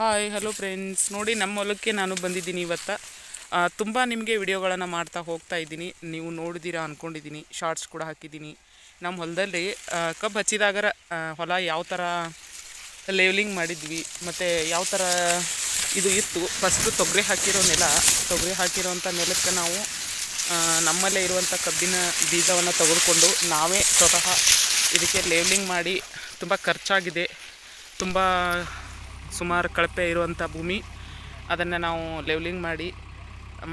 Hi hello friends ನೋಡಿ, ನಮ್ಮ ಹೊಲಕ್ಕೆ ನಾನು ಬಂದಿದ್ದೀನಿ ಇವತ್ತು. ತುಂಬ ನಿಮಗೆ ವಿಡಿಯೋಗಳನ್ನು ಮಾಡ್ತಾ ಹೋಗ್ತಾ ಇದ್ದೀನಿ. ನೀವು ನೋಡಿದ್ದೀರಾ ಅಂದ್ಕೊಂಡಿದ್ದೀನಿ ಶಾರ್ಟ್ಸ್ ಕೂಡ ಹಾಕಿದ್ದೀನಿ. ನಮ್ಮ ಹೊಲದಲ್ಲಿ ಕಬ್ ಕಬ್ಬು ಹಚ್ಚಿದಾಗ ಹೊಲ ಯಾವ ಥರ ಲೇವ್ಲಿಂಗ್ ಮಾಡಿದ್ವಿ, ಮತ್ತು ಯಾವ ಥರ ಇದು ಇತ್ತು. ಫಸ್ಟು ತೊಗರಿ ಹಾಕಿರೋ ನೆಲ, ತೊಗರಿ ಹಾಕಿರೋಂಥ ನೆಲಕ್ಕೆ ನಾವು ನಮ್ಮಲ್ಲೇ ಇರುವಂಥ ಕಬ್ಬಿನ ಬೀಜವನ್ನು ತೆಗೆದುಕೊಂಡು ನಾವೇ ಸ್ವತಃ ಇದಕ್ಕೆ ಲೇವ್ಲಿಂಗ್ ಮಾಡಿ, ತುಂಬ ಖರ್ಚಾಗಿದೆ. ತುಂಬ ಸುಮಾರು ಕಳಪೆ ಇರುವಂಥ ಭೂಮಿ. ಅದನ್ನು ನಾವು ಲೆವ್ಲಿಂಗ್ ಮಾಡಿ,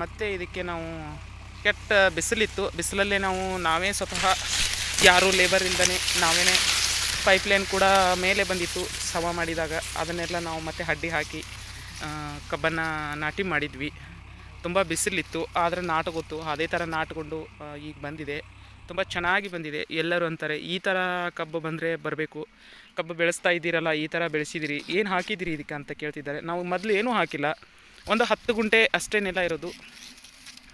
ಮತ್ತು ಇದಕ್ಕೆ ನಾವು ಕೆಟ್ಟ ಬಿಸಿಲಿತ್ತು. ಬಿಸಿಲಲ್ಲೇ ನಾವು, ನಾವೇ ಸ್ವತಃ ಯಾರೂ ಲೇಬರ್ ಇಲ್ದೇ ನಾವೇ ಪೈಪ್ಲೈನ್ ಕೂಡ ಮೇಲೆ ಬಂದಿತ್ತು ಸವ ಮಾಡಿದಾಗ. ಅದನ್ನೆಲ್ಲ ನಾವು ಮತ್ತೆ ಹಡ್ಡಿ ಹಾಕಿ ಕಬ್ಬನ್ನು ನಾಟಿ ಮಾಡಿದ್ವಿ. ತುಂಬ ಬಿಸಿಲಿತ್ತು, ಆದರೆ ನಾಟು ಗೊತ್ತು, ಅದೇ ಥರ ನಾಟ್ಕೊಂಡು ಈಗ ಬಂದಿದೆ. ತುಂಬ ಚೆನ್ನಾಗಿ ಬಂದಿದೆ. ಎಲ್ಲರೂ ಅಂತಾರೆ, ಈ ಥರ ಕಬ್ಬು ಬಂದರೆ ಬರಬೇಕು. ಕಬ್ಬು ಬೆಳೆಸ್ತಾ ಇದ್ದೀರಲ್ಲ, ಈ ಥರ ಬೆಳೆಸಿದಿರಿ. ಏನು ಹಾಕಿದಿರಿ ಇದಕ್ಕೆ? ಅಂತ ಕೇಳ್ತಿದ್ದಾರೆ. ನಾವು ಮೊದಲು ಏನೂ ಹಾಕಿಲ್ಲ. ಒಂದು ಹತ್ತು ಗುಂಟೆ ಅಷ್ಟೇ ನೆಲ ಇರೋದು.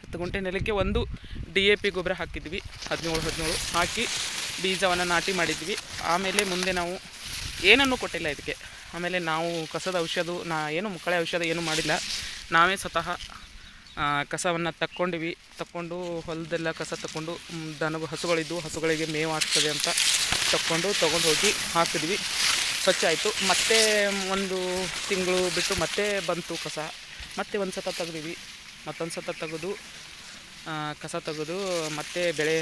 ಹತ್ತು ಗುಂಟೆ ನೆಲಕ್ಕೆ ಒಂದು ಡಿ ಎ ಪಿ ಗೊಬ್ಬರ ಹಾಕಿದ್ವಿ, ಹದಿನೇಳು ಹದಿನೇಳು. ಹಾಕಿ ಬೀಜವನ್ನು ನಾಟಿ ಮಾಡಿದ್ವಿ. ಆಮೇಲೆ ಮುಂದೆ ನಾವು ಏನನ್ನು ಕೊಟ್ಟಿಲ್ಲ ಇದಕ್ಕೆ. ಆಮೇಲೆ ನಾವು ಕಸದ ಔಷಧ, ನಾ ಏನು ಮುಕ್ಕಳೆ ಔಷಧ ಏನೂ ಮಾಡಿಲ್ಲ. ನಾವೇ ಸ್ವತಃ ಕಸವನ್ನು ತಕ್ಕೊಂಡಿವಿ. ತಕ್ಕೊಂಡು ಹೊಲದೆಲ್ಲ ಕಸ ತಕ್ಕೊಂಡು ದನ ಹಸುಗಳಿದ್ದು ಹಸುಗಳಿಗೆ ಮೇವು ಆಗ್ತದೆ ಅಂತ ತಕ್ಕೊಂಡು ತೊಗೊಂಡು ಹೋಗಿ ಹಾಕಿದ್ವಿ. ಸ್ವಚ್ಛ ಆಯಿತು. ಮತ್ತೆ ಒಂದು ತಿಂಗಳು ಬಿಟ್ಟು ಮತ್ತೆ ಬಂತು ಕಸ. ಮತ್ತೆ ಒಂದು ಸತ ತೆಗ್ದಿವಿ. ಮತ್ತೊಂದು ಸತ ತೆಗೆದು ಕಸ ತೆಗೆದು ಮತ್ತೆ ಬೆಳೆ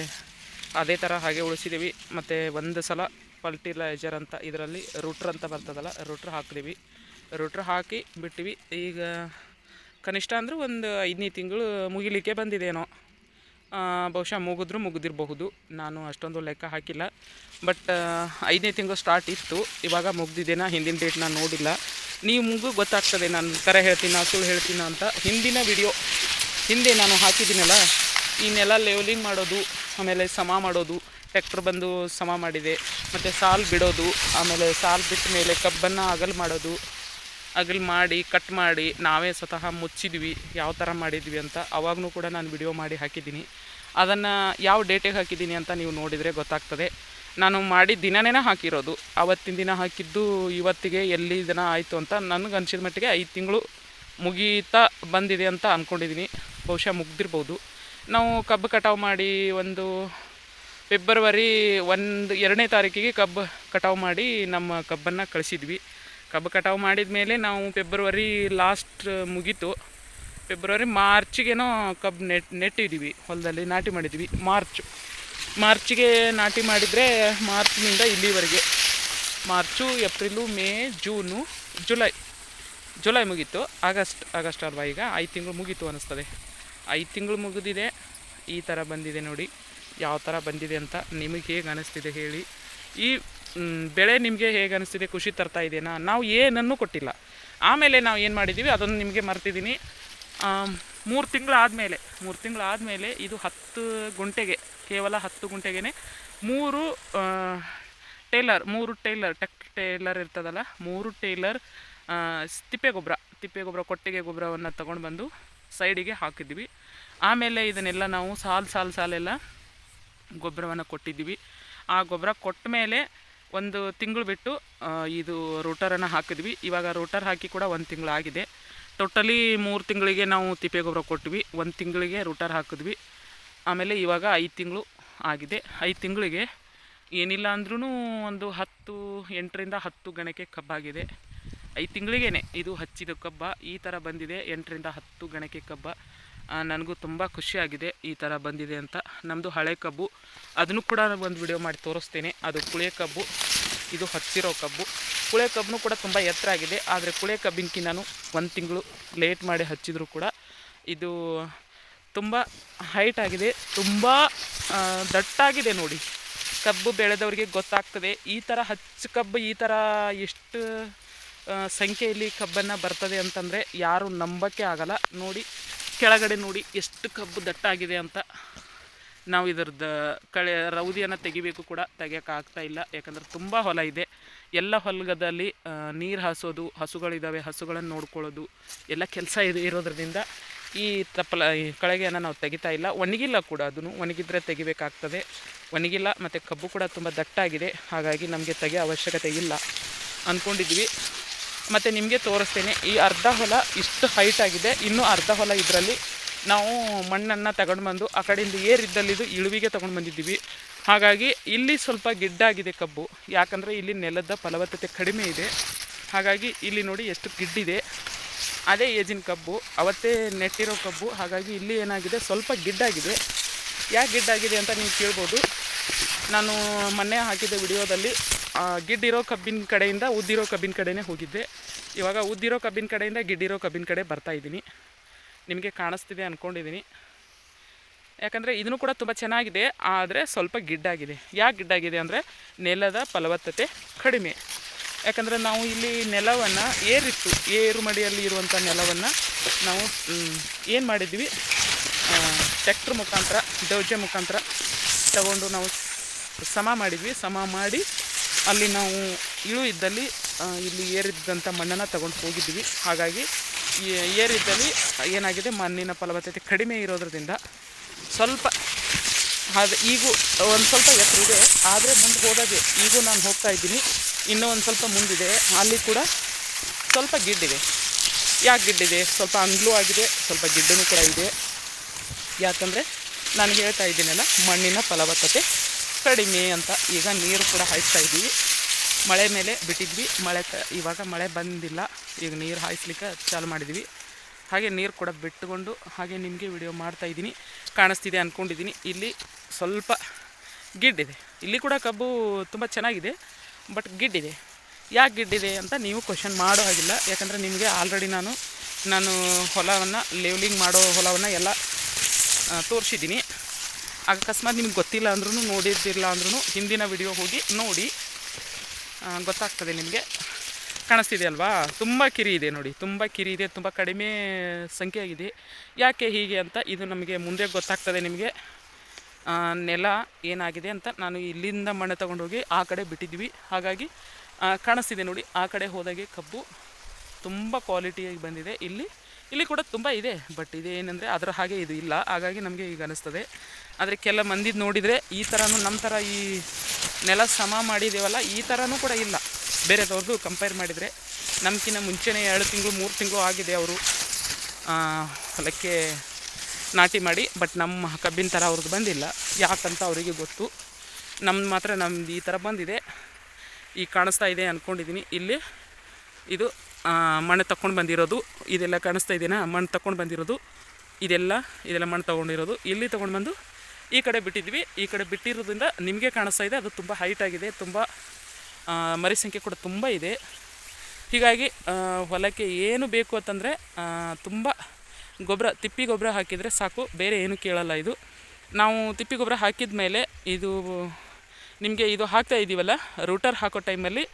ಅದೇ ಥರ ಹಾಗೆ ಉಳಿಸಿದ್ದೀವಿ ಮತ್ತು ಒಂದು ಸಲ ಫರ್ಟಿಲೈಜರ್ ಅಂತ ಇದರಲ್ಲಿ ರೂಟ್ರ್ ಅಂತ ಬರ್ತದಲ್ಲ, ರೂಟ್ರ್ ಹಾಕಿದೀವಿ. ರೂಟ್ರ್ ಹಾಕಿ ಬಿಟ್ಟಿವಿ. ಈಗ ಕನಿಷ್ಠ ಅಂದ್ರೆ ಒಂದು ಐದನೇ ತಿಂಗಳು ಮುಗಿಲಿಕ್ಕೆ ಬಂದಿದೇನೋ. ಬಹುಶಃ ಮುಗಿದ್ರೂ ಮುಗಿದಿರಬಹುದು. ನಾನು ಅಷ್ಟೊಂದು ಲೆಕ್ಕ ಹಾಕಿಲ್ಲ. ಬಟ್ ಐದನೇ ತಿಂಗಳು ಸ್ಟಾರ್ಟ್ ಇತ್ತು. ಇವಾಗ ಮುಗ್ದಿದ್ದೇನಾ ಹಿಂದಿನ ಡೇಟ್ ನಾನು ನೋಡಿಲ್ಲ. ನೀವು ಮುಗು ಗೊತ್ತಾಗ್ತದೆ, ನಾನು ಹೇಳ್ತೀನ, ಸುಳ್ಳು ಹೇಳ್ತೀನ ಅಂತ. ಹಿಂದಿನ ವಿಡಿಯೋ ಹಿಂದೆ ನಾನು ಹಾಕಿದ್ದೀನಲ್ಲ ಇನ್ನೆಲ್ಲ ನೆಲ ಲೆವೆಲಿಂಗ್ ಮಾಡೋದು, ಆಮೇಲೆ ಸಮ ಮಾಡೋದು ಟ್ಯಾಕ್ಟ್ರ್ ಬಂದು ಸಮ ಮಾಡಿದೆ, ಮತ್ತು ಸಾಲು ಬಿಡೋದು, ಆಮೇಲೆ ಸಾಲು ಬಿಟ್ಟ ಮೇಲೆ ಕಬ್ಬನ್ನು ಅಗಲ್ ಮಾಡೋದು ಅಗಲ್ ಮಾಡಿ ಕಟ್ ಮಾಡಿ, ನಾವೇ ಸ್ವತಃ ಮುಚ್ಚಿದ್ವಿ, ಯಾವ ಥರ ಮಾಡಿದ್ವಿ ಅಂತ ಅವಾಗೂ ಕೂಡ ನಾನು ವಿಡಿಯೋ ಮಾಡಿ ಹಾಕಿದ್ದೀನಿ. ಅದನ್ನು ಯಾವ ಡೇಟಿಗೆ ಹಾಕಿದ್ದೀನಿ ಅಂತ ನೀವು ನೋಡಿದರೆ ಗೊತ್ತಾಗ್ತದೆ. ನಾನು ಮಾಡಿ ದಿನನೇ ಹಾಕಿರೋದು ಆವತ್ತಿನ ದಿನ ಹಾಕಿದ್ದು ಇವತ್ತಿಗೆ ಎಲ್ಲಿ ದಿನ ಆಯಿತು ಅಂತ ನನಗೆ ಅನಿಸಿದ ಮಟ್ಟಿಗೆ ಐದು ತಿಂಗಳು ಮುಗೀತಾ ಬಂದಿದೆ ಅಂತ ಅಂದ್ಕೊಂಡಿದ್ದೀನಿ ಬಹುಶಃ ಮುಗ್ದಿರ್ಬೋದು. ನಾವು ಕಬ್ಬು ಕಟಾವು ಮಾಡಿ ಒಂದು ಫೆಬ್ರವರಿ ಒಂದು ಎರಡನೇ ತಾರೀಕಿಗೆ ಕಬ್ಬು ಕಟಾವು ಮಾಡಿ ನಮ್ಮ ಕಬ್ಬನ್ನು ಕಳಿಸಿದ್ವಿ. ಕಬ್ಬು ಕಟಾವು ಮಾಡಿದ ಮೇಲೆ ನಾವು ಫೆಬ್ರವರಿ ಲಾಸ್ಟ್ ಮುಗೀತು. ಫೆಬ್ರವರಿ ಮಾರ್ಚಿಗೇನೋ ಕಬ್ಬು ನೆಟ್ ನೆಟ್ಟಿದ್ದೀವಿ ಹೊಲದಲ್ಲಿ ನಾಟಿ ಮಾಡಿದ್ವಿ ಮಾರ್ಚ್ ಮಾರ್ಚಿಗೆ ನಾಟಿ ಮಾಡಿದರೆ ಮಾರ್ಚ್ನಿಂದ ಇಲ್ಲಿವರೆಗೆ. March April May June July July ಮುಗೀತು. ಆಗಸ್ಟ್ ಆಗಸ್ಟ್ ಅಲ್ವಾ ಈಗ? ಐದು ತಿಂಗಳು ಮುಗೀತು ಅನ್ನಿಸ್ತದೆ ಐದು ತಿಂಗಳು ಮುಗಿದಿದೆ. ಈ ಥರ ಬಂದಿದೆ ನೋಡಿ. ಯಾವ ಥರ ಬಂದಿದೆ ಅಂತ ನಿಮಗೆ ಹೇಗೆ ಅನ್ನಿಸ್ತಿದೆ ಹೇಳಿ. ಈ ಬೆಳೆ ನಿಮಗೆ ಹೇಗೆ ಅನಿಸ್ತಿದೆ, ಖುಷಿ ತರ್ತಾ ಇದೆಯಾ ನಾವು ಏನನ್ನೂ ಕೊಟ್ಟಿಲ್ಲ. ಆಮೇಲೆ ನಾವು ಏನು ಮಾಡಿದ್ದೀವಿ ಅದನ್ನು ನಿಮಗೆ ಮರ್ತಿದ್ದೀನಿ ಮೂರು ತಿಂಗಳು ಆದಮೇಲೆ, ಮೂರು ತಿಂಗಳಾದಮೇಲೆ ಇದು ಹತ್ತು ಗುಂಟೆಗೆ, ಕೇವಲ ಹತ್ತು ಗುಂಟೆಗೆ ಮೂರು ಟೇಲರ್ ಮೂರು ಟೇಲರ್, ಟೆಕ್ ಟೇಲರ್ ಇರ್ತದಲ್ಲ, ಮೂರು ಟೇಲರ್ ತಿಪ್ಪೆ ಗೊಬ್ಬರ ತಿಪ್ಪೆ ಗೊಬ್ಬರ, ಕೊಟ್ಟಿಗೆ ಗೊಬ್ಬರವನ್ನು ತಗೊಂಡು ಬಂದು ಸೈಡಿಗೆ ಹಾಕಿದ್ವಿ. ಆಮೇಲೆ ಇದನ್ನೆಲ್ಲ ನಾವು ಸಾಲು ಸಾಲು ಸಾಲೆಲ್ಲ ಗೊಬ್ಬರವನ್ನು ಕೊಟ್ಟಿದ್ದೀವಿ. ಆ ಗೊಬ್ಬರ ಕೊಟ್ಟ ಮೇಲೆ ಒಂದು ತಿಂಗಳು ಬಿಟ್ಟು ಇದು ರೋಟರನ್ನು ಹಾಕಿದ್ವಿ. ಇವಾಗ ರೋಟರ್ ಹಾಕಿ ಕೂಡ ಒಂದು ತಿಂಗಳು ಆಗಿದೆ. ಟೋಟಲಿ ಮೂರು ತಿಂಗಳಿಗೆ ನಾವು ತಿಪ್ಪೆ ಗೊಬ್ಬರ ಕೊಟ್ವಿ. ಒಂದು ತಿಂಗಳಿಗೆ ರೋಟರ್ ಹಾಕಿದ್ವಿ. ಆಮೇಲೆ ಇವಾಗ ಐದು ತಿಂಗಳು ಆಗಿದೆ. ಐದು ತಿಂಗಳಿಗೆ ಏನಿಲ್ಲ ಅಂದ್ರೂ ಒಂದು ಹತ್ತು, ಎಂಟರಿಂದ ಹತ್ತು ಗಣಕ್ಕೆ ಕಬ್ಬಾಗಿದೆ. ಐದು ತಿಂಗಳಿಗೇನೆ. ಇದು ಹಚ್ಚಿದ ಕಬ್ಬ, ಈ ಥರ ಬಂದಿದೆ. ಎಂಟರಿಂದ ಹತ್ತು ಗಣಕ್ಕೆ ಕಬ್ಬ. ನನಗೂ ತುಂಬ ಖುಷಿಯಾಗಿದೆ ಈ ಥರ ಬಂದಿದೆ ಅಂತ. ನಮ್ಮದು ಹಳೆ ಕಬ್ಬು, ಅದನ್ನು ಕೂಡ ಒಂದು ವಿಡಿಯೋ ಮಾಡಿ ತೋರಿಸ್ತೇನೆ. ಅದು ಕುಳೆ ಕಬ್ಬು, ಇದು ಹತ್ತಿರೋ ಕಬ್ಬು. ಕುಳೆ ಕಬ್ಬು ಕೂಡ ತುಂಬ ಎತ್ತರ ಆಗಿದೆ. ಆದರೆ ಕುಳೆ ಕಬ್ಬಿನಕಿ ನಾನು ಒಂದು ತಿಂಗಳು ಲೇಟ್ ಮಾಡಿ ಹಚ್ಚಿದರೂ ಕೂಡ ಇದು ತುಂಬ ಹೈಟ್ ಆಗಿದೆ. ತುಂಬ ದಟ್ಟಾಗಿದೆ ನೋಡಿ. ಕಬ್ಬು ಬೆಳೆದವರಿಗೆ ಗೊತ್ತಾಗ್ತದೆ. ಈ ಥರ ಹಚ್ಚ ಕಬ್ಬು, ಈ ಥರ ಎಷ್ಟು ಸಂಖ್ಯೆಯಲ್ಲಿ ಕಬ್ಬನ್ನು ಬರ್ತದೆ ಅಂತಂದರೆ ಯಾರು ನಂಬಕ್ಕೆ ಆಗಲ್ಲ. ನೋಡಿ ಕೆಳಗಡೆ ನೋಡಿ ಎಷ್ಟು ಕಬ್ಬು ದಟ್ಟಾಗಿದೆ ಅಂತ. ನಾವು ಇದ್ರದ್ದು ಕಳೆ ರೌದಿಯನ್ನು ತೆಗಿಬೇಕು ಕೂಡ ತೆಗಿಯೋಕ್ಕಾಗ್ತಾ ಇಲ್ಲ. ಯಾಕಂದ್ರೆ ತುಂಬ ಹೊಲ ಇದೆ. ಎಲ್ಲ ಹೊಲಗದಲ್ಲಿ ನೀರು ಹಾಸೋದು ಹಸುಗಳಿದ್ದಾವೆ ಹಸುಗಳನ್ನು ನೋಡ್ಕೊಳ್ಳೋದು, ಎಲ್ಲ ಕೆಲಸ ಇದೆ ಇರೋದ್ರಿಂದ ಈ ತಪ್ಪಲ, ಈ ಕಳೆಗೆಯನ್ನು ನಾವು ತೆಗಿತಾ ಇಲ್ಲ. ಒಣಗಿಲ್ಲ ಕೂಡ ಅದನ್ನು. ಒಣಗಿದ್ರೆ ತೆಗಿಬೇಕಾಗ್ತದೆ. ಒಣಗಿಲ್ಲ ಮತ್ತು ಕಬ್ಬು ಕೂಡ ತುಂಬ ದಟ್ಟಾಗಿದೆ. ಹಾಗಾಗಿ ನಮಗೆ ತೆಗೆಯೋ ಅವಶ್ಯಕತೆ ಇಲ್ಲ. ಅಂದ್ಕೊಂಡಿದ್ವಿ ಮತ್ತು ನಿಮಗೆ ತೋರಿಸ್ತೇನೆ. ಈ ಅರ್ಧ ಹೊಲ ಇಷ್ಟು ಹೈಟ್ ಆಗಿದೆ. ಇನ್ನೂ ಅರ್ಧ ಹೊಲ ಇದರಲ್ಲಿ ನಾವು ಮಣ್ಣನ್ನು ತಗೊಂಡು ಬಂದು ಆ ಕಡೆಯಿಂದ ಏರಿದ್ದಲ್ಲಿದು ಇಳುವಿಗೆ ತೊಗೊಂಡು ಬಂದಿದ್ದೀವಿ ಹಾಗಾಗಿ ಇಲ್ಲಿ ಸ್ವಲ್ಪ ಗಿಡ್ಡಾಗಿದೆ ಕಬ್ಬು. ಯಾಕಂದರೆ ಇಲ್ಲಿ ನೆಲದ ಫಲವತ್ತತೆ ಕಡಿಮೆ ಇದೆ. ಹಾಗಾಗಿ ಇಲ್ಲಿ ನೋಡಿ ಎಷ್ಟು ಗಿಡ್ಡಿದೆ. ಅದೇ ಏಜಿನ ಕಬ್ಬು. ಅವತ್ತೇ ನೆಟ್ಟಿರೋ ಕಬ್ಬು. ಹಾಗಾಗಿ ಇಲ್ಲಿ ಏನಾಗಿದೆ? ಸ್ವಲ್ಪ ಗಿಡ್ಡಾಗಿದೆ ಯಾಕೆ ಗಿಡ್ಡಾಗಿದೆ ಅಂತ ನೀವು ಕೇಳ್ಬೋದು. ನಾನು ಮೊನ್ನೆ ಹಾಕಿದ ವಿಡಿಯೋದಲ್ಲಿ ಗಿಡ್ಡಿರೋ ಕಬ್ಬಿನ ಕಡೆಯಿಂದ ಉದ್ದಿರೋ ಕಬ್ಬಿನ ಕಡೆನೇ ಹೋಗಿದ್ದೆ. ಇವಾಗ ಉದ್ದಿರೋ ಕಬ್ಬಿನ ಕಡೆಯಿಂದ ಗಿಡ್ಡಿರೋ ಕಬ್ಬಿನ ಕಡೆ ಬರ್ತಾ ಇದ್ದೀನಿ. ನಿಮಗೆ ಕಾಣಿಸ್ತಿದೆ ಅಂದ್ಕೊಂಡಿದ್ದೀನಿ ಯಾಕಂದರೆ ಇದನ್ನು ಕೂಡ ತುಂಬ ಚೆನ್ನಾಗಿದೆ, ಆದರೆ ಸ್ವಲ್ಪ ಗಿಡ್ಡಾಗಿದೆ. ಯಾಕೆ ಗಿಡ್ಡಾಗಿದೆ ಅಂದರೆ ನೆಲದ ಫಲವತ್ತತೆ ಕಡಿಮೆ. ಯಾಕಂದರೆ ನಾವು ಇಲ್ಲಿ ನೆಲವನ್ನು ಏರಿತ್ತು ಏರು ಮಡಿಯಲ್ಲಿ ಇರುವಂಥ ನೆಲವನ್ನು ನಾವು ಏನು ಮಾಡಿದ್ವಿ? ಟ್ಯಾಕ್ಟ್ರ್ ಮುಖಾಂತರ ದೌಜೆ ಮುಖಾಂತರ ತಗೊಂಡು ನಾವು ಸಮ ಮಾಡಿದ್ವಿ. ಸಮ ಮಾಡಿ ಅಲ್ಲಿ ನಾವು ಇಳು ಇದ್ದಲ್ಲಿ ಇಲ್ಲಿ ಏರಿದ್ದಂಥ ಮಣ್ಣನ್ನು ತಗೊಂಡು ಹೋಗಿದ್ವಿ. ಹಾಗಾಗಿ ಏರಿದ್ದಲ್ಲಿ ಏನಾಗಿದೆ, ಮಣ್ಣಿನ ಫಲವತ್ತತೆ ಕಡಿಮೆ ಇರೋದ್ರಿಂದ ಸ್ವಲ್ಪ ಅದು ಈಗೂ ಒಂದು ಸ್ವಲ್ಪ ಎತ್ತರ ಇದೆ. ಆದರೆ ಮುಂದೆ ಹೋದಾಗೆ ಈಗೂ ನಾನು ಹೋಗ್ತಾ ಇದ್ದೀನಿ. ಇನ್ನೂ ಒಂದು ಸ್ವಲ್ಪ ಮುಂದಿದೆ. ಅಲ್ಲಿ ಕೂಡ ಸ್ವಲ್ಪ ಗಿಡ್ಡಿದೆ. ಯಾಕೆ ಗಿಡ್ಡಿದೆ? ಸ್ವಲ್ಪ ಅಂಗ್ಲೂ ಆಗಿದೆ, ಸ್ವಲ್ಪ ಗಿಡ್ಡನೂ ಕೂಡ ಇದೆ. ಯಾಕಂದರೆ ನಾನು ಹೇಳ್ತಾ ಇದ್ದೀನಲ್ಲ, ಮಣ್ಣಿನ ಫಲವತ್ತತೆ ಕಡಿಮೆ ಅಂತ ಈಗ ನೀರು ಕೂಡ ಹಾಯಿಸ್ತಾ ಇದ್ದೀವಿ. ಮಳೆ ಮೇಲೆ ಬಿಟ್ಟಿದ್ವಿ. ಮಳೆ ಇವಾಗ ಮಳೆ ಬಂದಿಲ್ಲ. ಈಗ ನೀರು ಹಾಯಿಸ್ಲಿಕ್ಕೆ ಚಾಲು ಮಾಡಿದ್ವಿ ಹಾಗೆ ನೀರು ಕೂಡ ಬಿಟ್ಟುಕೊಂಡು ಹಾಗೆ ನಿಮಗೆ ವಿಡಿಯೋ ಮಾಡ್ತಾ ಇದ್ದೀನಿ. ಕಾಣಿಸ್ತಿದೆ ಅಂದ್ಕೊಂಡಿದ್ದೀನಿ ಇಲ್ಲಿ ಸ್ವಲ್ಪ ಗಿಡ್ಡಿದೆ ಇಲ್ಲಿ ಕೂಡ ಕಬ್ಬು ತುಂಬ ಚೆನ್ನಾಗಿದೆ, ಬಟ್ ಗಿಡ್ಡಿದೆ ಯಾಕೆ ಗಿಡ್ಡಿದೆ ಅಂತ ನೀವು ಕ್ವಶನ್ ಮಾಡೋ ಹಾಗಿಲ್ಲ. ಯಾಕಂದರೆ ನಿಮಗೆ ಆಲ್ರೆಡಿ ನಾನು ನಾನು ಹೊಲವನ್ನು ಲೆವ್ಲಿಂಗ್ ಮಾಡೋ ಹೊಲವನ್ನು ಎಲ್ಲ ತೋರಿಸಿದ್ದೀನಿ. ಅಕಸ್ಮಾತ್ ನಿಮ್ಗೆ ಗೊತ್ತಿಲ್ಲ ಅಂದ್ರೂ ನೋಡಿದ್ದಿಲ್ಲ ಅಂದ್ರೂ ಹಿಂದಿನ ವಿಡಿಯೋ ಹೋಗಿ ನೋಡಿ. ಗೊತ್ತಾಗ್ತದೆ ನಿಮಗೆ. ಕಾಣಿಸ್ತಿದೆ ಅಲ್ವಾ ತುಂಬ ಕಿರಿ ಇದೆ ನೋಡಿ. ತುಂಬ ಕಿರಿ ಇದೆ, ತುಂಬ ಕಡಿಮೆ ಸಂಖ್ಯೆ ಆಗಿದೆ. ಯಾಕೆ ಹೀಗೆ ಅಂತ ಇದು ನಮಗೆ ಮುಂದೆ ಗೊತ್ತಾಗ್ತದೆ ನಿಮಗೆ. ನೆಲ ಏನಾಗಿದೆ ಅಂತ ನಾನು ಇಲ್ಲಿಂದ ಮಣ್ಣು ತೊಗೊಂಡೋಗಿ ಆ ಕಡೆ ಬಿಟ್ಟಿದ್ವಿ ಹಾಗಾಗಿ ಕಾಣಿಸ್ತಿದೆ ನೋಡಿ. ಆ ಕಡೆ ಹೋದಾಗೆ ಕಬ್ಬು ತುಂಬ ಕ್ವಾಲಿಟಿಯಾಗಿ ಬಂದಿದೆ. ಇಲ್ಲಿ ಇಲ್ಲಿ ಕೂಡ ತುಂಬ ಇದೆ. ಬಟ್ ಇದೇನೆಂದರೆ ಅದರ ಹಾಗೆ ಇದು ಇಲ್ಲ. ಹಾಗಾಗಿ ನಮಗೆ ಈಗ ಅನಿಸ್ತದೆ. ಆದರೆ ಕೆಲ ಮಂದಿದು ನೋಡಿದರೆ ಈ ಥರನೂ ನಮ್ಮ ಥರ ಈ ನೆಲ ಸಮ ಮಾಡಿದ್ದೇವಲ್ಲ ಈ ಥರನೂ ಕೂಡ ಇಲ್ಲ. ಬೇರೆದವ್ರದ್ದು ಕಂಪೇರ್ ಮಾಡಿದರೆ ನಮ್ಗಿಂತ ಮುಂಚೆನೇ ಎರಡು ತಿಂಗಳು, ಮೂರು ತಿಂಗಳು ಆಗಿದೆ ಅವರು. ಹೊಲಕ್ಕೆ ನಾಟಿ ಮಾಡಿ ಬಟ್ ನಮ್ಮ ಕಬ್ಬಿನ ಥರ ಅವ್ರದ್ದು ಬಂದಿಲ್ಲ. ಯಾಕಂತ ಅವರಿಗೆ ಗೊತ್ತು. ನಮ್ಮ ಮಾತ್ರ ನಮ್ದು ಈ ಥರ ಬಂದಿದೆ. ಈ ಕಾಣಿಸ್ತಾ ಇದೆ ಅಂದ್ಕೊಂಡಿದ್ದೀನಿ ಇಲ್ಲಿ ಇದು ಮಣ್ಣು ತಗೊಂಡು ಬಂದಿರೋದು. ಇದೆಲ್ಲ ಕಾಣಿಸ್ತಾ ಇದೆಯಾ ಮಣ್ಣು ತಗೊಂಡು ಬಂದಿರೋದು. ಇದೆಲ್ಲ ಇದೆಲ್ಲ ಮಣ್ಣು ತೊಗೊಂಡಿರೋದು. ಇಲ್ಲಿ ತೊಗೊಂಡು ಬಂದು ಈ ಕಡೆ ಬಿಟ್ಟಿದ್ವಿ, ಈ ಕಡೆ ಬಿಟ್ಟಿರೋದ್ರಿಂದ ನಿಮಗೆ ಕಾಣಿಸ್ತಾ ಇದೆ, ಅದು ತುಂಬ ಹೈಟ್ ಆಗಿದೆ, ತುಂಬ ಮರಿ ಸಂಖ್ಯೆ ಕೂಡ ತುಂಬ ಇದೆ. ಹೀಗಾಗಿ ಹೊಲಕ್ಕೆ ಏನು ಬೇಕು ಅಂತಂದರೆ ತುಂಬ ಗೊಬ್ಬರ, ತಿಪ್ಪಿ ಗೊಬ್ಬರ ಹಾಕಿದರೆ ಸಾಕು, ಬೇರೆ ಏನು ಕೇಳಲ್ಲ ಇದು. ನಾವು ತಿಪ್ಪಿ ಗೊಬ್ಬರ ಹಾಕಿದ ಮೇಲೆ ಇದು, ನಿಮಗೆ ಇದು ಹಾಕ್ತಾ ಇದ್ದೀವಲ್ಲ ರೂಟರ್ ಹಾಕೋ ಟೈಮಲ್ಲಿ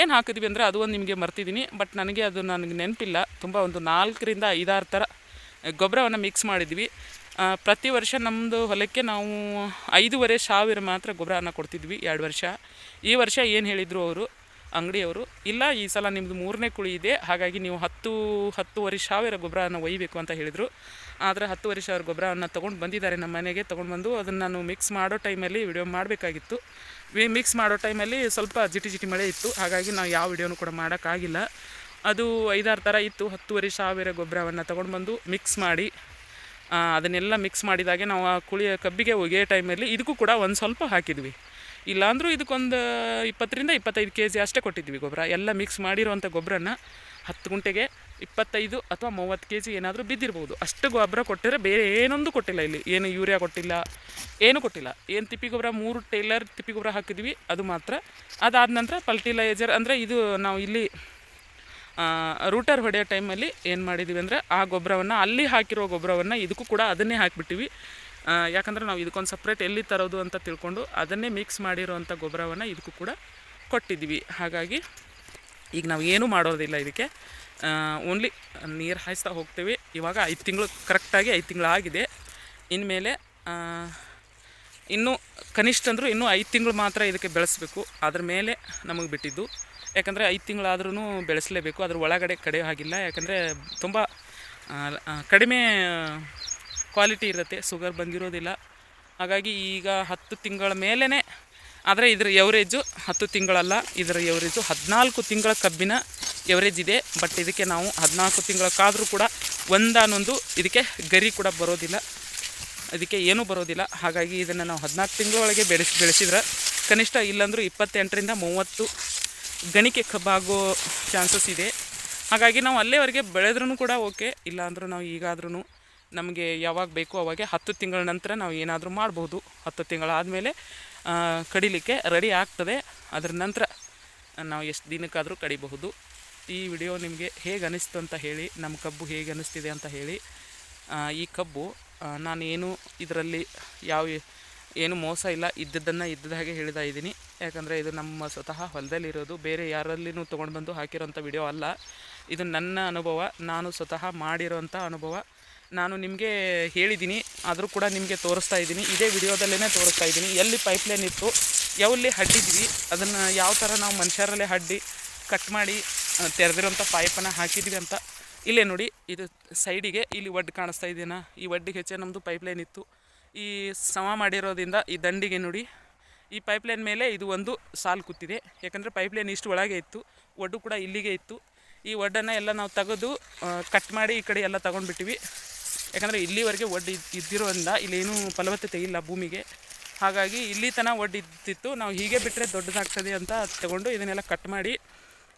ಏನು ಹಾಕಿದ್ವಿ ಅಂದರೆ ಅದು ಒಂದು ನಿಮಗೆ ಮರ್ತಿದ್ದೀನಿ ಬಟ್ ನನಗೆ ಅದು ನನಗೆ ನೆನಪಿಲ್ಲ. ತುಂಬ ಒಂದು ನಾಲ್ಕರಿಂದ ಐದಾರು ಥರ ಗೊಬ್ಬರವನ್ನು ಮಿಕ್ಸ್ ಮಾಡಿದ್ವಿ. ಪ್ರತಿ ವರ್ಷ ನಮ್ಮದು ಹೊಲಕ್ಕೆ ನಾವು ಐದೂವರೆ ಸಾವಿರ ಮಾತ್ರ ಗೊಬ್ಬರನ ಕೊಡ್ತಿದ್ವಿ, ಎರಡು ವರ್ಷ. ಈ ವರ್ಷ ಏನು ಹೇಳಿದರು ಅವರು ಅಂಗಡಿಯವರು ಇಲ್ಲ, ಈ ಸಲ ನಿಮ್ಮದು ಮೂರನೇ ಕುಳಿ ಇದೆ, ಹಾಗಾಗಿ ನೀವು ಹತ್ತು, ಹತ್ತುವರೆ ಸಾವಿರ ಗೊಬ್ಬರನ ಒಯ್ಯಬೇಕು ಅಂತ ಹೇಳಿದರು. ಆದರೆ ಹತ್ತುವರೆ ಸಾವಿರ ಗೊಬ್ಬರವನ್ನು ತೊಗೊಂಡು ಬಂದಿದ್ದಾರೆ ನಮ್ಮ ಮನೆಗೆ, ತೊಗೊಂಡು ಬಂದು ಅದನ್ನು ನಾನು ಮಿಕ್ಸ್ ಮಾಡೋ ಟೈಮಲ್ಲಿ ವಿಡಿಯೋ ಮಾಡಬೇಕಾಗಿತ್ತು. ವಿ ಮಿಕ್ಸ್ ಮಾಡೋ ಟೈಮಲ್ಲಿ ಸ್ವಲ್ಪ ಜಿಟಿ ಜಿಟಿ ಮಳೆ ಇತ್ತು, ಹಾಗಾಗಿ ನಾವು ಯಾವ ವಿಡಿಯೋನು ಕೂಡ ಮಾಡೋಕ್ಕಾಗಿಲ್ಲ. ಅದು ಐದಾರು ಥರ ಇತ್ತು, ಹತ್ತುವರೆ ಸಾವಿರ ಗೊಬ್ಬರವನ್ನು ತೊಗೊಂಡು ಬಂದು ಮಿಕ್ಸ್ ಮಾಡಿ. ಅದನ್ನೆಲ್ಲ ಮಿಕ್ಸ್ ಮಾಡಿದಾಗೆ ನಾವು ಆ ಕುಳಿಯ ಕಬ್ಬಿಗೆ ಒಗೆಯೋ ಟೈಮಲ್ಲಿ ಇದಕ್ಕೂ ಕೂಡ ಒಂದು ಸ್ವಲ್ಪ ಹಾಕಿದ್ವಿ. ಇಲ್ಲಾಂದರೂ ಇದಕ್ಕೊಂದು ಇಪ್ಪತ್ತರಿಂದ ಇಪ್ಪತ್ತೈದು ಕೆ ಜಿ ಅಷ್ಟೇ ಕೊಟ್ಟಿದ್ವಿ ಗೊಬ್ಬರ. ಎಲ್ಲ ಮಿಕ್ಸ್ ಮಾಡಿರುವಂಥ ಗೊಬ್ಬರನ ಹತ್ತು ಗುಂಟೆಗೆ ಇಪ್ಪತ್ತೈದು ಅಥವಾ ಮೂವತ್ತು ಕೆ ಜಿ ಏನಾದರೂ ಬಿದ್ದಿರ್ಬೋದು. ಅಷ್ಟು ಗೊಬ್ಬರ ಕೊಟ್ಟಿದ್ರೆ ಬೇರೆ ಏನೊಂದು ಕೊಟ್ಟಿಲ್ಲ ಇಲ್ಲಿ. ಏನು ಯೂರಿಯಾ ಕೊಟ್ಟಿಲ್ಲ, ಏನೂ ಕೊಟ್ಟಿಲ್ಲ. ಏನು ತಿಪ್ಪಿ ಗೊಬ್ಬರ, ಮೂರು ಟೇಲರ್ ತಿಪ್ಪಿ ಗೊಬ್ಬರ ಹಾಕಿದ್ವಿ. ಅದು ಮಾತ್ರ. ಅದಾದ ನಂತರ ಫರ್ಟಿಲೈಜರ್ ಅಂದರೆ ಇದು ನಾವು ಇಲ್ಲಿ ರೂಟರ್ ಹೊಡೆಯೋ ಟೈಮಲ್ಲಿ ಏನು ಮಾಡಿದ್ದೀವಿ ಅಂದರೆ ಆ ಗೊಬ್ಬರವನ್ನು ಅಲ್ಲಿ ಹಾಕಿರೋ ಗೊಬ್ಬರವನ್ನು ಇದಕ್ಕೂ ಕೂಡ ಅದನ್ನೇ ಹಾಕಿಬಿಟ್ಟಿವಿ. ಯಾಕಂದರೆ ನಾವು ಇದಕ್ಕೊಂದು ಸಪ್ರೇಟ್ ಎಲ್ಲಿ ತರೋದು ಅಂತ ತಿಳ್ಕೊಂಡು ಅದನ್ನೇ ಮಿಕ್ಸ್ ಮಾಡಿರೋವಂಥ ಗೊಬ್ಬರವನ್ನು ಇದಕ್ಕೂ ಕೂಡ ಕೊಟ್ಟಿದ್ದೀವಿ ಹಾಗಾಗಿ ಈಗ ನಾವು ಏನೂ ಮಾಡೋದಿಲ್ಲ ಇದಕ್ಕೆ. ಓನ್ಲಿ ನೀರು ಹಾಯಿಸ್ತಾ ಹೋಗ್ತೀವಿ. ಇವಾಗ ಐದು ತಿಂಗಳು ಕರೆಕ್ಟಾಗಿ ಐದು ತಿಂಗಳು ಆಗಿದೆ. ಇನ್ಮೇಲೆ ಇನ್ನೂ ಕನಿಷ್ಠ ಅಂದರೂ ಇನ್ನೂ ಐದು ತಿಂಗಳು ಮಾತ್ರ ಇದಕ್ಕೆ ಬೆಳೆಸಬೇಕು. ಅದ್ರ ಮೇಲೆ ನಮಗೆ ಬಿಟ್ಟಿದ್ದು. ಯಾಕಂದರೆ ಐದು ತಿಂಗಳಾದ್ರೂ ಬೆಳೆಸಲೇಬೇಕು, ಅದ್ರ ಒಳಗಡೆ ಕಡೆ ಆಗಿಲ್ಲ. ಯಾಕಂದರೆ ತುಂಬ ಕಡಿಮೆ ಕ್ವಾಲಿಟಿ ಇರುತ್ತೆ ಸುಗರ್ ಬಂದಿರೋದಿಲ್ಲ. ಹಾಗಾಗಿ ಈಗ ಹತ್ತು ತಿಂಗಳ ಮೇಲೇ ಆದರೆ ಇದರ ಎವರೇಜು ಹತ್ತು ತಿಂಗಳಲ್ಲ, ಇದರ ಎವರೇಜು ಹದಿನಾಲ್ಕು ತಿಂಗಳ ಕಬ್ಬಿನ ಎವರೇಜ್ ಇದೆ. ಬಟ್ ಇದಕ್ಕೆ ನಾವು ಹದಿನಾಲ್ಕು ತಿಂಗಳಕ್ಕಾದರೂ ಕೂಡ ಒಂದಾನೊಂದು ಇದಕ್ಕೆ ಗರಿ ಕೂಡ ಬರೋದಿಲ್ಲ. ಅದಕ್ಕೆ ಏನೂ ಬರೋದಿಲ್ಲ. ಹಾಗಾಗಿ ಇದನ್ನು ನಾವು ಹದಿನಾಲ್ಕು ತಿಂಗಳೊಳಗೆ ಬೆಳೆಸಿ, ಬೆಳೆಸಿದ್ರೆ ಕನಿಷ್ಠ ಇಲ್ಲಾಂದರೂ ಇಪ್ಪತ್ತೆಂಟರಿಂದ ಮೂವತ್ತು ಗಣಿಕೆ ಕಬ್ಬಾಗೋ ಚಾನ್ಸಸ್ ಇದೆ. ಹಾಗಾಗಿ ನಾವು ಅಲ್ಲೇವರೆಗೆ ಬೆಳೆದ್ರೂ ಕೂಡ ಓಕೆ, ಇಲ್ಲಾಂದ್ರೂ ನಾವು ಈಗಾದ್ರೂ ನಮಗೆ ಯಾವಾಗ ಬೇಕು ಅವಾಗೆ ಹತ್ತು ತಿಂಗಳ ನಂತರ ನಾವು ಏನಾದರೂ ಮಾಡ್ಬೋದು. ಹತ್ತು ತಿಂಗಳಾದಮೇಲೆ ಕಡಿಲಿಕ್ಕೆ ರೆಡಿ ಆಗ್ತದೆ. ಅದರ ನಂತರ ನಾವು ಎಷ್ಟು ದಿನಕ್ಕಾದರೂ ಕಡಿಬಹುದು. ಈ ವಿಡಿಯೋ ನಿಮಗೆ ಹೇಗೆ ಅನಿಸ್ತು ಅಂತ ಹೇಳಿ ನಮ್ಮ ಕಬ್ಬು ಹೇಗೆ ಅನ್ನಿಸ್ತಿದೆ ಅಂತ ಹೇಳಿ ಈ ಕಬ್ಬು ನಾನೇನು ಇದರಲ್ಲಿ ಯಾವ ಏನು ಮೋಸ ಇಲ್ಲ, ಇದ್ದದ್ದನ್ನು ಇದ್ದದ ಹಾಗೆ ಹೇಳ್ತಾ ಇದ್ದೀನಿ. ಯಾಕಂದರೆ ಇದು ನಮ್ಮ ಸ್ವತಃ ಹೊಲದಲ್ಲಿರೋದು, ಬೇರೆ ಯಾರಲ್ಲಿನೂ ತೊಗೊಂಡು ಬಂದು ಹಾಕಿರೋಂಥ ವಿಡಿಯೋ ಅಲ್ಲ. ಇದು ನನ್ನ ಅನುಭವ, ನಾನು ಸ್ವತಃ ಮಾಡಿರೋಂಥ ಅನುಭವ. ನಾನು ನಿಮಗೆ ಹೇಳಿದ್ದೀನಿ, ಆದರೂ ಕೂಡ ನಿಮಗೆ ತೋರಿಸ್ತಾ ಇದ್ದೀನಿ. ಇದೇ ವಿಡಿಯೋದಲ್ಲೇ ತೋರಿಸ್ತಾ ಇದ್ದೀನಿ. ಎಲ್ಲಿ ಪೈಪ್ಲೈನ್ ಇತ್ತು, ಎಲ್ಲಿ ಹಡ್ಡಿದ್ವಿ ಅದನ್ನು ಯಾವ ಥರ ನಾವು ಮನುಷ್ಯರಲ್ಲೇ ಹಡ್ಡಿ ಕಟ್ ಮಾಡಿ ತೆರೆದಿರೋಂಥ ಪೈಪನ್ನು ಹಾಕಿದ್ವಿ ಅಂತ. ಇಲ್ಲೇ ನೋಡಿ, ಇದು ಸೈಡಿಗೆ ಇಲ್ಲಿ ಒಡ್ಡು ಕಾಣಿಸ್ತಾ ಇದೆಯಾ? ಈ ಒಡ್ಡಿಗೆ ಹೆಚ್ಚೆ ನಮ್ಮದು ಪೈಪ್ಲೈನ್ ಇತ್ತು. ಈ ಸಮ ಮಾಡಿರೋದ್ರಿಂದ ಈ ದಂಡಿಗೆ ನೋಡಿ, ಈ ಪೈಪ್ಲೈನ್ ಮೇಲೆ ಇದು ಒಂದು ಸಾಲು ಕೂತಿದೆ. ಯಾಕಂದರೆ ಪೈಪ್ಲೈನ್ ಇಷ್ಟು ಒಳಗೆ ಇತ್ತು, ಒಡ್ಡು ಕೂಡ ಇಲ್ಲಿಗೆ ಇತ್ತು. ಈ ಒಡ್ಡನ್ನು ಎಲ್ಲ ನಾವು ತೆಗೆದು ಕಟ್ ಮಾಡಿ ಈ ಕಡೆ ಎಲ್ಲ ತಗೊಂಡ್ಬಿಟ್ಟಿವಿ. ಯಾಕಂದರೆ ಇಲ್ಲಿವರೆಗೆ ಒಡ್ಡು ಇದ್- ಇದ್ದಿರೋದ್ರಿಂದ ಇಲ್ಲೇನೂ ಫಲವತ್ತತೆ ಇಲ್ಲ ಭೂಮಿಗೆ. ಹಾಗಾಗಿ ಇಲ್ಲಿ ತನಕ ಒಡ್ಡಿದ್ದಿತ್ತು ನಾವು ಹೀಗೆ ಬಿಟ್ಟರೆ ದೊಡ್ಡದಾಗ್ತದೆ ಅಂತ ತಗೊಂಡು ಇದನ್ನೆಲ್ಲ ಕಟ್ ಮಾಡಿ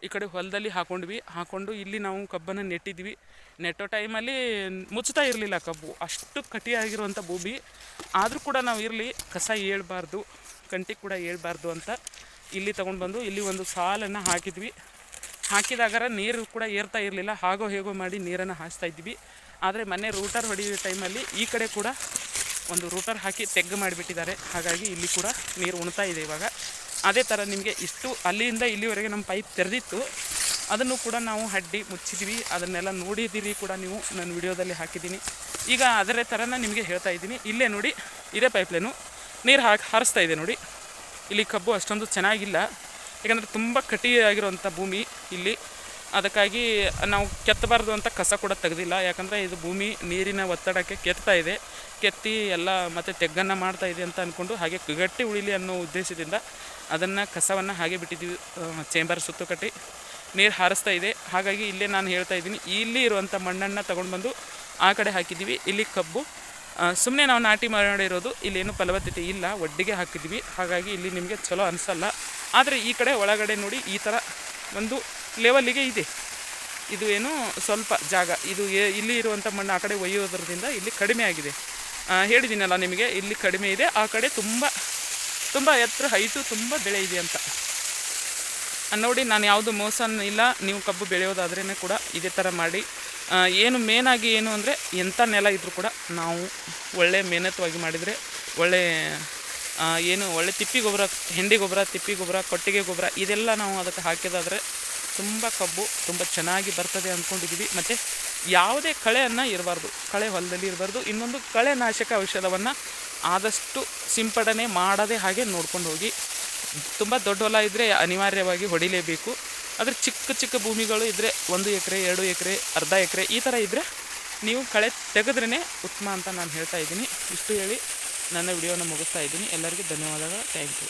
ಈ ಕಡೆ ಹೊಲದಲ್ಲಿ ಹಾಕೊಂಡ್ವಿ. ಹಾಕೊಂಡು ಇಲ್ಲಿ ನಾವು ಕಬ್ಬನ್ನು ನೆಟ್ಟಿದ್ವಿ. ನೆಟ್ಟೋ ಟೈಮಲ್ಲಿ ಮುಚ್ಚುತ್ತಾ ಇರಲಿಲ್ಲ ಕಬ್ಬು. ಅಷ್ಟು ಕಟಿಯಾಗಿರುವಂಥ ಭೂಮಿ. ಆದರೂ ಕೂಡ ನಾವು ಇರಲಿ, ಕಸ ಏಳಬಾರ್ದು ಕಂಟಿ ಕೂಡ ಏಳಬಾರ್ದು ಅಂತ ಇಲ್ಲಿ ತೊಗೊಂಡು ಬಂದು ಇಲ್ಲಿ ಒಂದು ಸಾಲನ್ನು ಹಾಕಿದ್ವಿ. ಹಾಕಿದಾಗರ ನೀರು ಕೂಡ ಏರ್ತಾ ಇರಲಿಲ್ಲ. ಹಾಗೋ ಹೇಗೋ ಮಾಡಿ ನೀರನ್ನು ಹಾಸ್ತಾ ಇದ್ವಿ. ಆದರೆ ಮೊನ್ನೆ ರೂಟರ್ ಹೊಡೆಯೋ ಟೈಮಲ್ಲಿ ಈ ಕಡೆ ಕೂಡ ಒಂದು ರೂಟರ್ ಹಾಕಿ ತೆಗ್ಗು ಮಾಡಿಬಿಟ್ಟಿದ್ದಾರೆ. ಹಾಗಾಗಿ ಇಲ್ಲಿ ಕೂಡ ನೀರು ಉಣ್ತಾ ಇದೆ ಇವಾಗ. ಅದೇ ಥರ ನಿಮಗೆ ಇಷ್ಟು ಅಲ್ಲಿಂದ ಇಲ್ಲಿವರೆಗೆ ನಮ್ಮ ಪೈಪ್ ತೆರೆದಿತ್ತು. ಅದನ್ನು ಕೂಡ ನಾವು ಹಡ್ಡಿ ಮುಚ್ಚಿದ್ವಿ ಅದನ್ನೆಲ್ಲ ನೋಡಿದ್ದೀರಿ ಕೂಡ ನೀವು. ನನ್ನ ವಿಡಿಯೋದಲ್ಲಿ ಹಾಕಿದ್ದೀನಿ. ಈಗ ಅದರ ಥರನ ನಿಮಗೆ ಹೇಳ್ತಾ ಇದ್ದೀನಿ. ಇಲ್ಲೇ ನೋಡಿ, ಇದೇ ಪೈಪ್ಲೈನು ನೀರು ಹಾಕಿ, ಹಾರಿಸ್ತಾ ಇದೆ ನೋಡಿ. ಇಲ್ಲಿ ಕಬ್ಬು ಅಷ್ಟೊಂದು ಚೆನ್ನಾಗಿಲ್ಲ. ಯಾಕಂದರೆ ತುಂಬ ಕಟಿಯಾಗಿರುವಂಥ ಭೂಮಿ ಇಲ್ಲಿ. ಅದಕ್ಕಾಗಿ ನಾವು ಕೆತ್ತಬಾರ್ದು ಅಂತ ಕಸ ಕೂಡ ತೆಗೆದಿಲ್ಲ. ಯಾಕಂದರೆ ಇದು ಭೂಮಿ ನೀರಿನ ಒತ್ತಡಕ್ಕೆ ಕೆತ್ತಾ ಇದೆ. ಕೆತ್ತಿ ಎಲ್ಲ ಮತ್ತೆ ತೆಗ್ಗನ್ನು ಮಾಡ್ತಾ ಇದೆ ಅಂತ ಅಂದ್ಕೊಂಡು ಹಾಗೆ ಗಟ್ಟಿ ಉಳಿಲಿ ಅನ್ನೋ ಉದ್ದೇಶದಿಂದ ಅದನ್ನು ಕಸವನ್ನು ಹಾಗೆ ಬಿಟ್ಟಿದ್ದೀವಿ. ಚೇಂಬರ್ ಸುತ್ತು ಕಟ್ಟಿ ನೀರು ಹಾರಿಸ್ತಾ ಇದೆ. ಹಾಗಾಗಿ ಇಲ್ಲೇ ನಾನು ಹೇಳ್ತಾ ಇದ್ದೀನಿ, ಇಲ್ಲಿ ಇರುವಂಥ ಮಣ್ಣನ್ನು ತಗೊಂಡು ಬಂದು ಆ ಕಡೆ ಹಾಕಿದ್ದೀವಿ. ಇಲ್ಲಿ ಕಬ್ಬು ಸುಮ್ಮನೆ ನಾವು ನಾಟಿ ಮಾಡಿರೋದು ಇಲ್ಲೇನು ಫಲವತ್ತತೆ ಇಲ್ಲ ಒಡ್ಡಿಗೆ ಹಾಕಿದ್ದೀವಿ. ಹಾಗಾಗಿ ಇಲ್ಲಿ ನಿಮಗೆ ಚಲೋ ಅನಿಸಲ್ಲ. ಆದರೆ ಈ ಕಡೆ ಒಳಗಡೆ ನೋಡಿ ಈ ಥರ ಒಂದು ಲೆವೆಲ್ಲಿಗೆ ಇದೆ. ಇದು ಏನು ಸ್ವಲ್ಪ ಜಾಗ, ಇದು ಇಲ್ಲಿ ಇರುವಂಥ ಮಣ್ಣು ಆ ಕಡೆ ಒಯ್ಯೋದ್ರದಿಂದ ಇಲ್ಲಿ ಕಡಿಮೆ ಆಗಿದೆ. ಹೇಳಿದ್ದೀನಲ್ಲ ನಿಮಗೆ, ಇಲ್ಲಿ ಕಡಿಮೆ ಇದೆ. ಆ ಕಡೆ ತುಂಬ ತುಂಬ ಎತ್ತರ ಹೈಟು ತುಂಬ ಬೆಳೆ ಇದೆ ಅಂತ. ನೋಡಿ, ನಾನು ಯಾವುದು ಮೋಸ ಇಲ್ಲ. ನೀವು ಕಬ್ಬು ಬೆಳೆಯೋದಾದ್ರೇ ಕೂಡ ಇದೇ ಥರ ಮಾಡಿ. ಏನು ಮೇನಾಗಿ ಏನು ಅಂದರೆ ಎಂಥ ನೆಲ ಇದ್ದರೂ ಕೂಡ ನಾವು ಒಳ್ಳೆ ಮೇಹನತ್ವಾಗಿ ಮಾಡಿದರೆ ಒಳ್ಳೆ ಏನು ಒಳ್ಳೆ ತಿಪ್ಪಿ ಗೊಬ್ಬರ ಹೆಂಡಿ ಗೊಬ್ಬರ ತಿಪ್ಪಿ ಗೊಬ್ಬರ ಕೊಟ್ಟಿಗೆ ಗೊಬ್ಬರ, ಇದೆಲ್ಲ ನಾವು ಅದಕ್ಕೆ ಹಾಕಿದಾದರೆ ತುಂಬ ಕಬ್ಬು, ತುಂಬ ಚೆನ್ನಾಗಿ ಬರ್ತದೆ ಅಂದ್ಕೊಂಡಿದ್ದೀವಿ ಮತ್ತು ಯಾವುದೇ ಕಳೆಯನ್ನು ಇರಬಾರ್ದು. ಕಳೆ ಹೊಲದಲ್ಲಿ ಇರಬಾರ್ದು. ಇನ್ನೊಂದು ಕಳೆ ನಾಶಕ ಔಷಧವನ್ನು ಆದಷ್ಟು ಸಿಂಪಡಣೆ ಮಾಡದೆ ಹಾಗೆ ನೋಡ್ಕೊಂಡು ಹೋಗಿ. ತುಂಬ ದೊಡ್ಡ ಹೊಲ ಇದ್ದರೆ ಅನಿವಾರ್ಯವಾಗಿ ಹೊಡಿಲೇಬೇಕು. ಆದರೆ ಚಿಕ್ಕ ಚಿಕ್ಕ ಭೂಮಿಗಳು ಇದ್ದರೆ ಒಂದು ಎಕರೆ, ಎರಡು ಎಕರೆ, ಅರ್ಧ ಎಕರೆ ಈ ಥರ ಇದ್ದರೆ ನೀವು ಕಳೆ ತೆಗೆದ್ರೇ ಉತ್ತಮ ಅಂತ ನಾನು ಹೇಳ್ತಾ ಇದ್ದೀನಿ. ಇಷ್ಟು ಹೇಳಿ ನನ್ನ ವಿಡಿಯೋನ ಮುಗಿಸ್ತಾ ಇದ್ದೀನಿ. ಎಲ್ಲರಿಗೂ ಧನ್ಯವಾದಗಳು. Thank you.